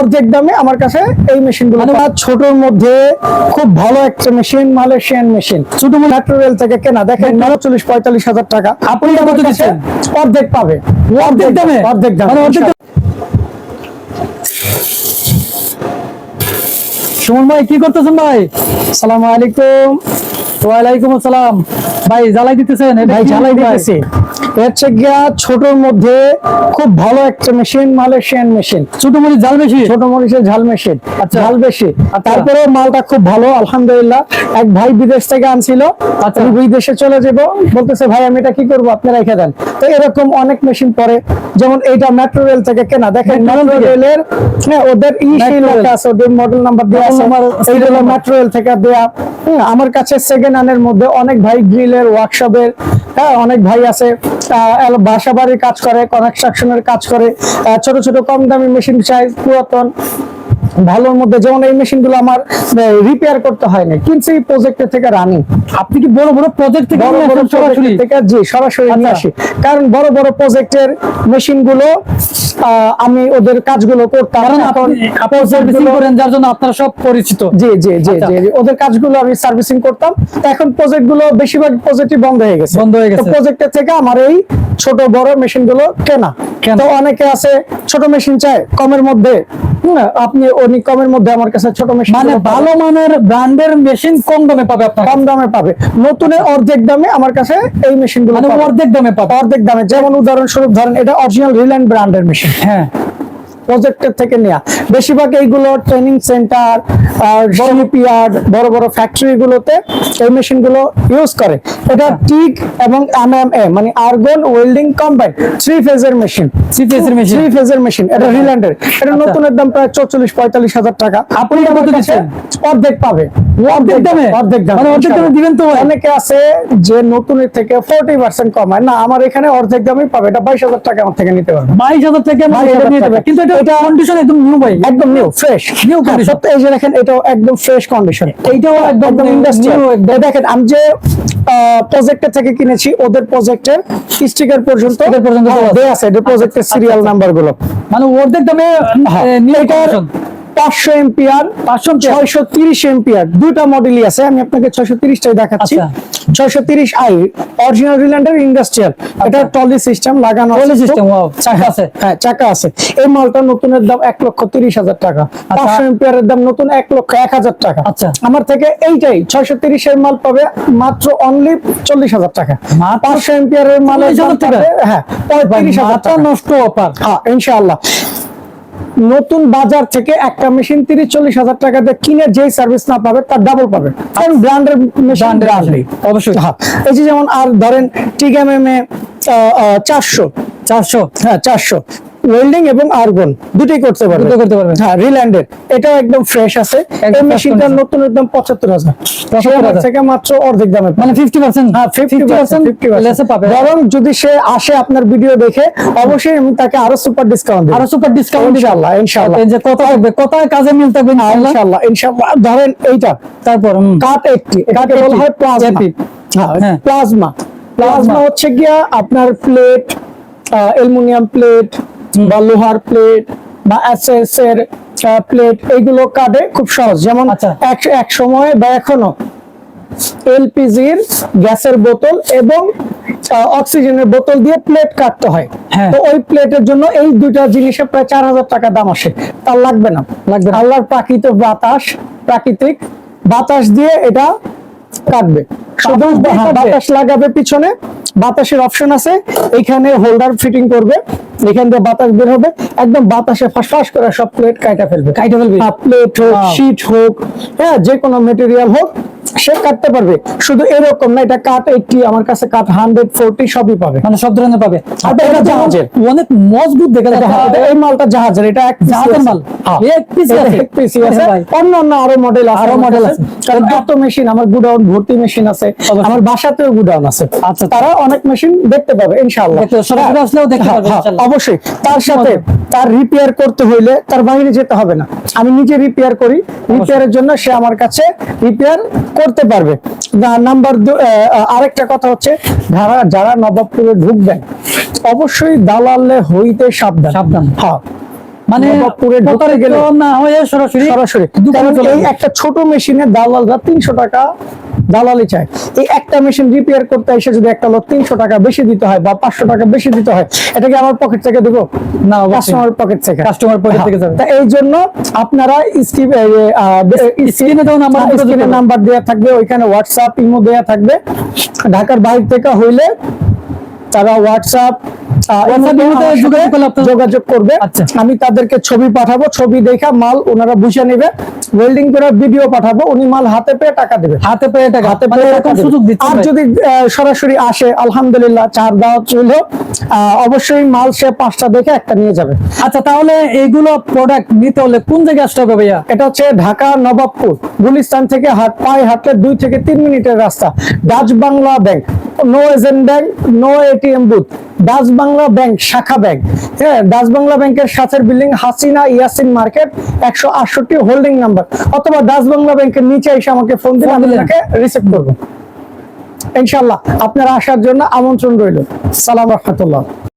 অর্ধেক দামে আমার কাছে এই মেশিনগুলো মানে ছোটর মধ্যে খুব ভালো একটা মেশিন মালয়েশিয়ান মেশিন। ছোট ম্যাটেরিয়াল থেকে কেনা। দেখেন চল্লিশ পঁয়তাল্লিশ হাজার টাকা। আপনি কত দিচ্ছেন? অর্ধেক পাবে। অর্ধেক দামে? অর্ধেক দামে। মানে অর্ধেক দামে। সুমন ভাই কি করতেছেন ভাই? সালাম আলাইকুম। ওয়ালাইকুম আসসালাম। ভাই জ্বালাই দিতেছেন? ভাই জ্বালাই দিতেছি। হচ্ছে গিয়া ছোটর মধ্যে খুব ভালো একটা মেশিন মালয়েশিয়ান মেশিন। ছোট মরিচ জাল বেশি? ছোট মরিচের ঝাল মেশিন। আচ্ছা। ঝাল বেশি। আচ্ছা। তারপরে মালটা খুব ভালো আলহামদুলিল্লাহ। এক ভাই বিদেশ থেকে আনছিল। আচ্ছা। আমি বিদেশে চলে যাব। বলতেছে ভাই আমি এটা কি করব? আপনি রেখে দেন। তো এরকম অনেক মেশিন পরে। যেমন এইটা মেট্রো রেল থেকে কেনা। দেখেন মেট্রো রেলের হ্যাঁ ওদের ই rail। লেখা আছে ওদের মডেল নাম্বার দেওয়া আছে। number। মেট্রো রেল থেকে দেয়া। আমার কাছে সেকেন্ড হ্যান্ডের মধ্যে অনেক ভাই গ্রিলের ওয়ার্কশপের হ্যাঁ অনেক ভাই আছে বাসা কাজ করে কনস্ট্রাকশনের কাজ করে ছোট ছোট কম দামি মেশিন চাই, পুরাতন ভালোর মধ্যে যেমন এই মেশিনগুলো আমার রিপেয়ার করতে হয় না কিনছি প্রজেক্টের থেকে রানিং আপনি কি বড় বড় প্রজেক্ট থেকে বড় বড় সরাসরি থেকে জি সরাসরি নিয়ে আচ্ছা। আসি কারণ বড় বড় প্রজেক্টের মেশিনগুলো আমি ওদের কাজগুলো করতাম কারণ এখন সার্ভিসিং করেন যার জন্য আপনারা সব পরিচিত জি জি জি আচ্ছা। জি। ওদের কাজগুলো আমি সার্ভিসিং করতাম এখন প্রজেক্টগুলো বেশিরভাগ প্রজেক্টই বন্ধ হয়ে গেছে বন্ধ হয়ে গেছে। প্রজেক্টের থেকে আমার এই ছোট বড় মেশিনগুলো কেনা। তো অনেকে আছে ছোট মেশিন চায় কমের মধ্যে। আপনি অনেক কমের মধ্যে আমার কাছে ছোট মেশিন মানে ভালো মানের ব্র্যান্ডের মেশিন কম দামে পাবে আপনার? কম দামে পাবে। নতুনে অর্ধেক দামে আমার কাছে এই মেশিনগুলো মানে অর্ধেক দামে পাবে অর্ধেক দামে। যেমন উদাহরণস্বরূপ ধরেন এটা অরিজিনাল রিল্যান্ড ব্র্যান্ডের মেশিন। হ্যাঁ। প্রজেক্টের থেকে নেওয়া বেশিরভাগ এইগুলো ট্রেনিং সেন্টার শিপইয়ার্ড বড় বড় ফ্যাক্টরি গুলোতে এই মেশিনগুলো ইউজ করে। এটা টিক এবং এমএমএ মানে আর্গন ওয়েল্ডিং কম্বাইন থ্রি ফেজের মেশিন phase এর machine। থ্রি ফেজের মেশিন এটা রিল্যান্ডের এটা নতুনের দাম প্রায় চৌচল্লিশ পঁয়তাল্লিশ হাজার টাকা। আপনি কত দিচ্ছেন? অর্ধেক পাবে। অর্ধেক দামে? অর্ধেক দামে মানে অর্ধেক দামে দিবেন তো অনেকে আছে যে নতুনের থেকে ফোর্টি পার্সেন্ট কমায়। না আমার এখানে অর্ধেক দামই পাবে। এটা বাইশ হাজার টাকা আমার থেকে নিতে পারবে। বাইশ হাজার থেকে মানে 22,000 এটা নিয়ে যাবে কিন্তু এটা কন্ডিশন একদম নিউ ভাই একদম নিউ ফ্রেশ New condition। সত্য এই যে দেখেন এটাও একদম ফ্রেশ কন্ডিশন এইটাও একদম ইন্ডাস্ট্রিয়াল দেখেন আমি যে প্রজেক্টের থেকে কিনেছি ওদের প্রজেক্টের স্টিকার পর্যন্ত ওদের পর্যন্ত আছে। দেয়া আছে প্রজেক্টের সিরিয়াল নাম্বারগুলো। মানে ওদের দামে কন্ডিশন পাঁচশো এম্পিয়ার পাঁচশো ছয়শো তিরিশ এম্পিয়ার দুটা মডেলই আছে আমি আপনাকে ছয়শো তিরিশটাই দেখাচ্ছি। আচ্ছা। ছয়শো তিরিশ আই অরিজিনাল রিল্যান্ডের ইন্ডাস্ট্রিয়াল এটা টলি সিস্টেম লাগানো system, চাকা আছে। হ্যাঁ চাকা আছে। এই মালটা নতুনের দাম এক লক্ষ তিরিশ হাজার টাকা। পাঁচশো এম্পিয়ারের দাম নতুন এক লক্ষ এক হাজার টাকা। আচ্ছা। আমার থেকে এইটাই ছয়শো তিরিশের মাল পাবে মাত্র অনলি চল্লিশ হাজার টাকা। পাঁচশো এম্পিয়ারের মালের 40,000 হ্যাঁ পঁয়ত্রিশ হাজার টাকা। নষ্ট অফার হ্যাঁ ইনশাআল্লাহ। নতুন বাজার থেকে একটা মেশিন তিরিশ চল্লিশ হাজার টাকা দিয়ে কিনে যেই সার্ভিস না পাবে তার ডাবল পাবে। কারণ ব্র্যান্ডের মেশিন machine, অবশ্যই। হ্যাঁ এই যে যেমন আর ধরেন টিগাম এম এ চারশো। চারশো। হ্যাঁ চারশো। ওয়েল্ডিং এবং আর্গন দুটোই করতে পারবে দুটোই করতে পারবে। হ্যাঁ রিল্যান্ডের এটাও একদম ফ্রেশ আছে। এই condition। নতুন একদম পঁচাত্তর হাজার। 75,000 থেকে মাত্র অর্ধেক দামে মানে ফিফটি পার্সেন্ট হ্যাঁ, 50% 50% লেসে পাবে বরং যদি সে আসে আপনার ভিডিও দেখে অবশ্যই আমি তাকে আরও সুপার ডিসকাউন্ট দেব। আরও সুপার ডিসকাউন্ট ইনশাআল্লাহ ইনশাআল্লাহ। এই যে কত থাকবে কত কাজে মিল থাকবে ইনশাআল্লাহ? ইনশাআল্লাহ ইনশাআল্লাহ। ধরেন এইটা। তারপর। কাট এইটটি এটাকে বলা হয় প্লাজমা হ্যাঁ। প্লাজমা প্লাজমা হচ্ছে গিয়া আপনার প্লেট অ্যালুমিনিয়াম প্লেট বা লোহার প্লেট বা এসএস এর প্লেট এইগুলো কাটে খুব সহজ যেমন আচ্ছা। এক সময় বা এখনও এলপিজির গ্যাসের বোতল এবং অক্সিজেনের বোতল দিয়ে প্লেট কাটতে হয় হ্যাঁ। তো ওই প্লেটের জন্য এই দুইটা জিনিসের প্রায় চার হাজার টাকা দাম আসে তার লাগবে না লাগবে। আল্লাহর প্রাকৃত বাতাস প্রাকৃতিক বাতাস দিয়ে এটা কাটবে শুধু হ্যাঁ, কাটবে? বাতাস লাগাবে পিছনে বাতাসের অপশন আছে এখানে হোল্ডার ফিটিং করবে এখান দিয়ে বাতাস বের হবে একদম বাতাসে ফাঁস করে সব প্লেট কাইটা ফেলবে কাইটা ফেলবে? প্লেট হোক Wow. শীট হোক হ্যাঁ যে কোনো মেটেরিয়াল হোক সে কাটতে পারবে শুধু এরকম না এটা কাট এইটটি আমার কাছে কাট হান্ড্রেড ফোরটি সবই পাবে মানে সব ধরনের পাবে এটা জাহাজের। অনেক মজবুত দেখা এই মালটা জাহাজের এটা এক জাহাজের মাল? হ্যাঁ। এক piece এটা আছে? এক piece ই আছে। আরে ভাই। অন্য অন্য আরও মডেল আরও আমার আছে। কারণ এত মেশিন আমার গুডাউন ভর্তি মেশিন আছে আমার বাসাতেও গুডাউন আছে আচ্ছা। তারা অনেক মেশিন দেখতে পাবে ইনশাআল্লাহ হ্যাঁ। আসলেও দেখতে হ্যাঁ। অবশ্যই তার সাথে তার রিপেয়ার করতে হইলে তার বাইরে যেতে হবে না আমি নিজে রিপেয়ার করি রিপেয়ারের জন্য সে আমার কাছে রিপেয়ার করতে পারবে নাম্বার আরেকটা কথা হচ্ছে যারা যারা নবাবপুরে ঢুকবেন অবশ্যই দালালে হইতে সাবধান সাবধান। হ্যাঁ মানে না হয়ে সরাসরি সরাসরি। একটা ছোট মেশিনে দালালরা তিনশো টাকা দালালি চায়। এই একটা মেশিন রিপেয়ার করতে এসে যদি একটা লোক তিনশো টাকা বেশি দিতে হয় বা পাঁচশো টাকা বেশি দিতে হয় এটা কি আমার পকেট থেকে দেবো? না কাস্টমার পকেট থেকে। কাস্টমার পকেট থেকে যাবে। এই জন্য আপনারা স্ক্রিনে নাম্বার যোগাযোগ স্ক্রিনে নাম্বার দেওয়া থাকবে ওইখানে হোয়াটসঅ্যাপ ইমো দেওয়া থাকবে। ঢাকার বাইরে থেকে হইলে তারা হোয়াটসঅ্যাপ যোগাযোগ করবে। আচ্ছা। আমি তাদেরকে ছবি পাঠাবো ছবি দেখা মাল ওনারা বুঝে নেবে। ওয়েল্ডিং করে ভিডিও পাঠাবো উনি মাল হাতে পেয়ে টাকা দেবে। হাতে পেয়ে টাকা হাতে মানে পেয়ে এরকম সুযোগ দিচ্ছে আর যদি সরাসরি আসে আলহামদুলিল্লাহ চার দাওয়াত ছিল অবশ্যই মাল সে পাঁচটা দেখে একটা নিয়ে যাবে। আচ্ছা তাহলে এইগুলো প্রোডাক্ট নিতে হলে কোন জায়গায় আসতে হবে ভাইয়া? এটা হচ্ছে ঢাকা নবাবপুর গুলিস্তান থেকে হাট পায়ে হাঁটলে দুই থেকে তিন মিনিটের রাস্তা। Dutch Bangla bank. No agent bank no ATM booth Dutch Bangla bank শাখা ব্যাংক হ্যাঁ ডাচ বাংলা ব্যাংকের সাথের বিল্ডিং হাসিনা ইয়াসিন মার্কেট একশো আটষট্টি হোল্ডিং নাম্বার অথবা ডাচ বাংলা ব্যাংকের নিচে এসে আমাকে ফোন দিলে আমি তাকে রিসিভ করব। ইনশাল্লাহ আপনারা আসার জন্য আমন্ত্রণ রইল। সালাম রহমতুল্লাহ।